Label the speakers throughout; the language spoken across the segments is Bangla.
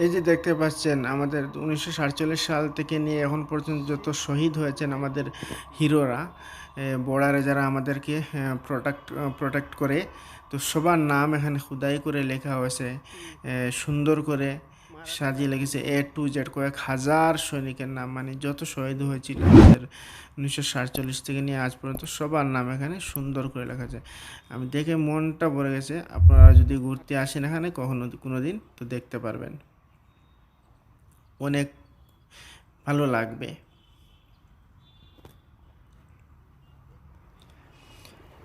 Speaker 1: এই যে দেখতে পাচ্ছেন, আমাদের উনিশশো সাতচল্লিশ সাল থেকে নিয়ে এখন পর্যন্ত যত শহীদ হয়েছেন আমাদের হিরোরা বর্ডারে যারা আমাদেরকে প্রোটেক্ট প্রোটেক্ট করে, তো সবার নাম এখানে খুদাই করে লেখা হয়েছে সুন্দর করে সাজিয়ে লেগেছে, এ টু জেড, কয়েক হাজার সৈনিকের নাম মানে যত শহীদ হয়েছিল আমাদের উনিশশো সাতচল্লিশ থেকে নিয়ে আজ পর্যন্ত সবার নাম এখানে সুন্দর করে লেখা আছে। আমি দেখে মনটা ভরে গেছে, আপনারা যদি ঘুরতে আসেন এখানে, কখনো কোনো দিন তো দেখতে পারবেন। অনেক ভালো লাগবে।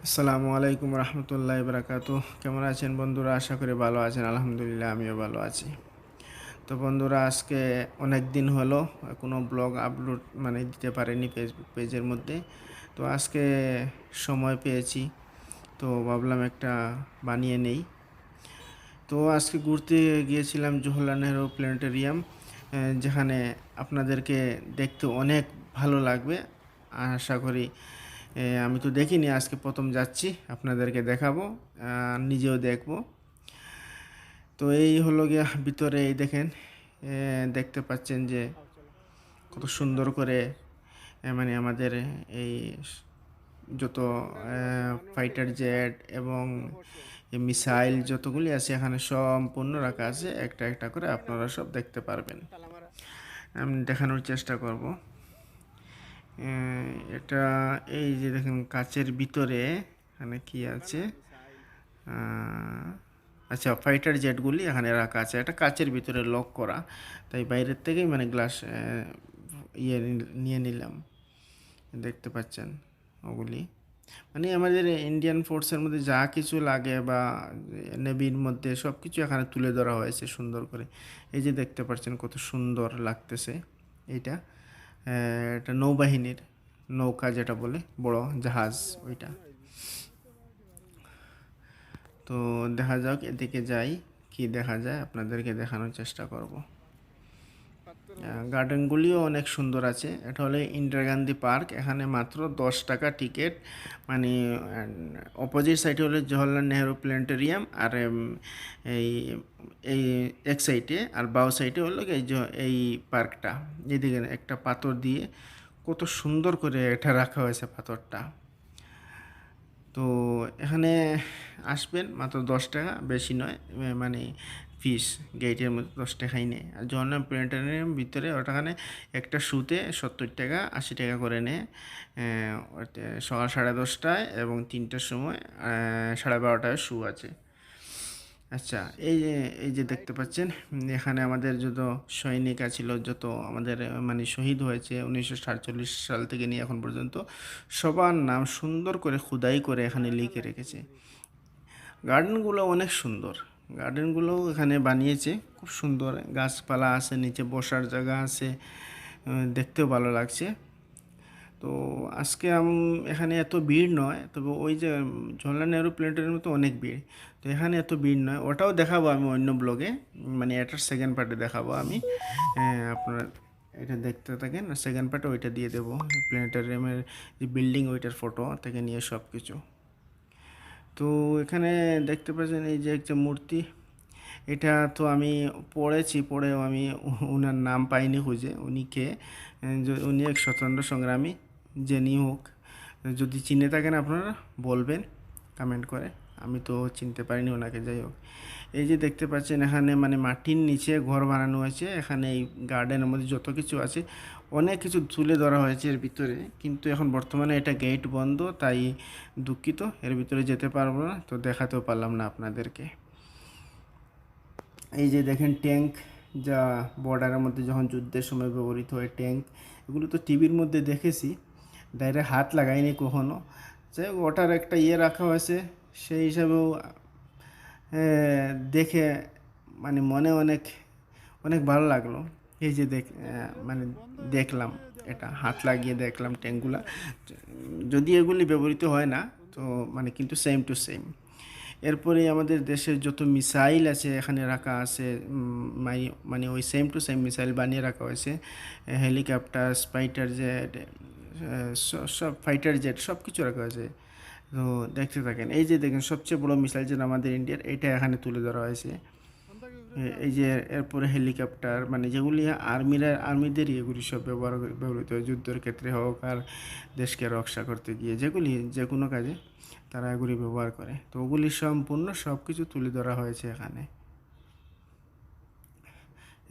Speaker 1: আসসালামু আলাইকুম রহমতুল্লাহ বরাকাতু কেমন আছেন বন্ধুরা? আশা করি ভালো আছেন। আলহামদুলিল্লাহ, আমিও ভালো আছি। তো বন্ধুরা, আজকে অনেক দিন হলো, কোনো ব্লগ আপলোড মানে দিতে পারেনি ফেসবুক পেজের মধ্যে। তো আজকে সময় পেয়েছি, তো ভাবলাম একটা বানিয়ে নেই। তো আজকে ঘুরতে গিয়েছিলাম জওহরলাল নেহরু প্ল্যানেটেরিয়াম। যেখানে আপনাদেরকে দেখতে অনেক ভালো লাগবে। আশা করি আমি তো দেখিনি, আজকে প্রথম যাচ্ছি, আপনাদেরকে দেখাবো নিজেও দেখব। তো এই হলো গিয়া ভিতরে, এই দেখেন দেখতে পাচ্ছেন যে কত সুন্দর করে মানে আমাদের এই যত ফাইটার জেট এবং মিসাইল যতগুলি আছে, এখানে সম্পূর্ণ রাখা আছে। একটা একটা করে আপনারা সব দেখতে পারবেন। আমি দেখানোর চেষ্টা করব। এটা এই যে দেখেন, কাচের ভিতরে এখানে কি আছে? আচ্ছা ফাইটার জেটগুলি এখানে রাখা আছে। এটা কাচের ভিতরে লক করা। তাই বাইরের থেকেই মানে গ্লাস ইয়ে নিয়ে নিলাম। দেখতে পাচ্ছেন ওগুলি। মানে আমাদের ইন্ডিয়ান ফোর্সের মধ্যে যা কিছু লাগে বা নেভির মধ্যে সব কিছু এখানে তুলে ধরা হয়েছে সুন্দর করে। এই যে দেখতে পাচ্ছেন কত সুন্দর লাগতেছে আহ, এটা নৌবাহিনীর নৌকা যেটা বলে বড় জাহাজ ওইটা। তো দেখা যাক এদিকে যাই কি দেখা যায় আপনাদেরকে দেখানোর চেষ্টা করব। গার্ডেনগুলিও অনেক সুন্দর আছে। এটা হলো ইন্দিরা গান্ধী পার্ক। এখানে মাত্র দশ টাকা টিকিট। মানে অপোজিট সাইডে হলো জওহরলাল নেহরু প্ল্যানেটেরিয়াম আর এই এই এক সাইডে আর বাউ সাইডে হলো এই এই পার্কটা। এদিকে একটা পাথর দিয়ে কত সুন্দর করে এটা রাখা হয়েছে পাথরটা। তো এখানে আসবেন মাত্র দশ টাকা, বেশি নয়। মানে ফিস, গেটের মধ্যে দশ টাকাই নেয়। আর জওয়াহরলাল প্ল্যানেটারিয়াম ভিতরে ওটাখানে একটা শুতে সত্তর টাকা, আশি টাকা করে নেয়। সকাল সাড়ে দশটায় এবং তিনটার সময় সাড়ে বারোটায় শু আছে। আচ্ছা এই যে এই যে দেখতে পাচ্ছেন, এখানে আমাদের যত সৈনিক ছিল যত আমাদের মানে শহীদ হয়েছে উনিশশো সাতচল্লিশ সাল থেকে নিয়ে এখন পর্যন্ত, সবার নাম সুন্দর করে খুদাই করে এখানে লিখে রেখেছে। গার্ডেনগুলো অনেক সুন্দর। গার্ডেনগুলো এখানে বানিয়েছে। খুব সুন্দর গাছপালা আছে, নিচে বসার জায়গা আছে দেখতেও ভালো লাগছে। তো আজকে এখানে এত ভিড় নয়, তবে ওই যে জওহরলাল নেহরু প্ল্যানেটেরিয়াম তো অনেক ভিড়। তো এখানে এত ভিড় নয়, ওটাও দেখাবো আমি অন্য ব্লগে মানে এটার সেকেন্ড পার্টে দেখাবো আমি। আপনারা এটা দেখতে থাকেন সেকেন্ড পার্টে ওইটা দিয়ে দেবো। প্ল্যানেটেরিয়ামের যে বিল্ডিং ওইটার ফটো থেকে নিয়ে সব কিছু তো এখানে দেখতে পাচ্ছেন এই যে একটা মূর্তি। এটা তো আমি পড়েছি, পড়েও আমি ওনার নাম পাইনি খুঁজে। উনি কে? উনি এক স্বতন্ত্র সংগ্রামী, যিনি হোক। যদি চিনে থাকেন আপনারা, বলবেন কমেন্ট করে। আমি তো চিনতে পারিনি ওনাকে, যাই হোক। এই যে দেখতে পাচ্ছেন, এখানে মানে মাটির নিচে ঘর বানানো হয়েছে। এখানে এই গার্ডেনের মধ্যে যত কিছু আছে, অনেক কিছু তুলে ধরা হয়েছে এর ভিতরে। কিন্তু এখন বর্তমানে এটা গেট বন্ধ, তাই দুঃখিত। এর ভিতরে যেতে পারব না, তো দেখাতেও পারলাম না আপনাদেরকে। এই যে দেখেন ট্যাঙ্ক যা বর্ডারের মধ্যে যখন যুদ্ধের সময় ব্যবহৃত হয় ট্যাঙ্ক এগুলো তো টিভির মধ্যে দেখেছি। ডাইরেক্ট হাত লাগাইনি কখনো। যাই হোক, ওটার একটা ইয়ে রাখা হয়েছে। সেই হিসাবেও দেখে মানে মনে অনেক অনেক ভালো লাগল। এই যে দেখ মানে দেখলাম এটা, হাত লাগিয়ে দেখলাম ট্যাঙ্কগুলা। যদি এগুলি ব্যবহৃত হয় না, তো মানে কিন্তু সেম টু সেম এরপরে আমাদের দেশের যত মিসাইল আছে এখানে রাখা আছে মানে ওই সেম টু সেম মিসাইল বানিয়ে রাখা হয়েছে। হেলিকপ্টার স্পাইটার জেট সব ফাইটার জেট সব কিছু রাখা হয়েছে। তো দেখতে থাকেন। এই যে দেখেন, সবচেয়ে বড় মিসাইল যেটা আমাদের ইন্ডিয়ার, এটা এখানে তুলে ধরা হয়েছে। এই যে এরপরে হেলিকপ্টার মানে যেগুলি আর্মিরা, আর্মিদেরই এগুলি সব ব্যবহার ব্যবহৃত হয়। যুদ্ধের ক্ষেত্রে হোক আর দেশকে রক্ষা করতে গিয়ে, যেগুলি যে কোনো কাজে তারা এগুলি ব্যবহার করে। তো ওগুলি সম্পূর্ণ সব কিছু তুলে ধরা হয়েছে এখানে।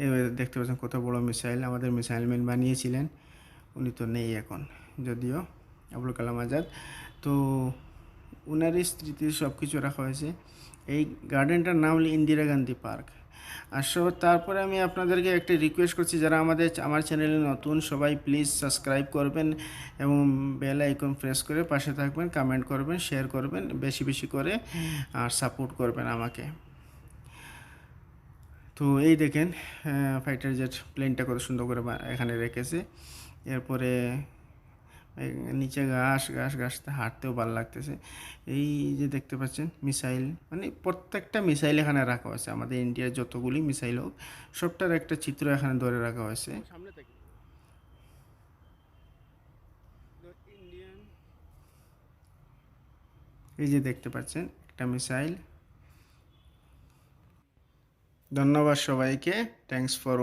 Speaker 1: এবার দেখতে পাচ্ছেন, কত বড় মিসাইল, আমাদের মিসাইল ম্যান বানিয়েছিলেন। উনি তো নেই এখন, যদিও আবুল কালাম আজাদ। তো উনারই স্মৃতি সব কিছু রাখা হয়েছে। এই গার্ডেনটার নাম হলো ইন্দিরা গান্ধী পার্ক। আর সব তারপরে আমি আপনাদেরকে একটা রিকোয়েস্ট করছি, যারা আমাদের আমার চ্যানেলে নতুন, সবাই প্লিজ সাবস্ক্রাইব করবেন এবং বেল আইকন প্রেস করে পাশে থাকবেন কমেন্ট করবেন শেয়ার করবেন, বেশি বেশি করে আর সাপোর্ট করবেন আমাকে। তো এই দেখেন ফাইটার জেট প্লেনটা কত সুন্দর করে এখানে রেখেছে। এরপরে নিচে ঘাস ঘাস ঘাসতে হাঁটতেও ভালো লাগতেছে। এই যে দেখতে পাচ্ছেন মিসাইল মানে প্রত্যেকটা মিসাইল এখানে রাখা হয়েছে। আমাদের ইন্ডিয়ার যতগুলি মিসাইল হোক সবটার একটা চিত্র এখানে ধরে রাখা হয়েছে।
Speaker 2: সামনে থেকে।
Speaker 1: এই যে দেখতে পাচ্ছেন একটা মিসাইল। ধন্যবাদ সবাইকে। Thanks for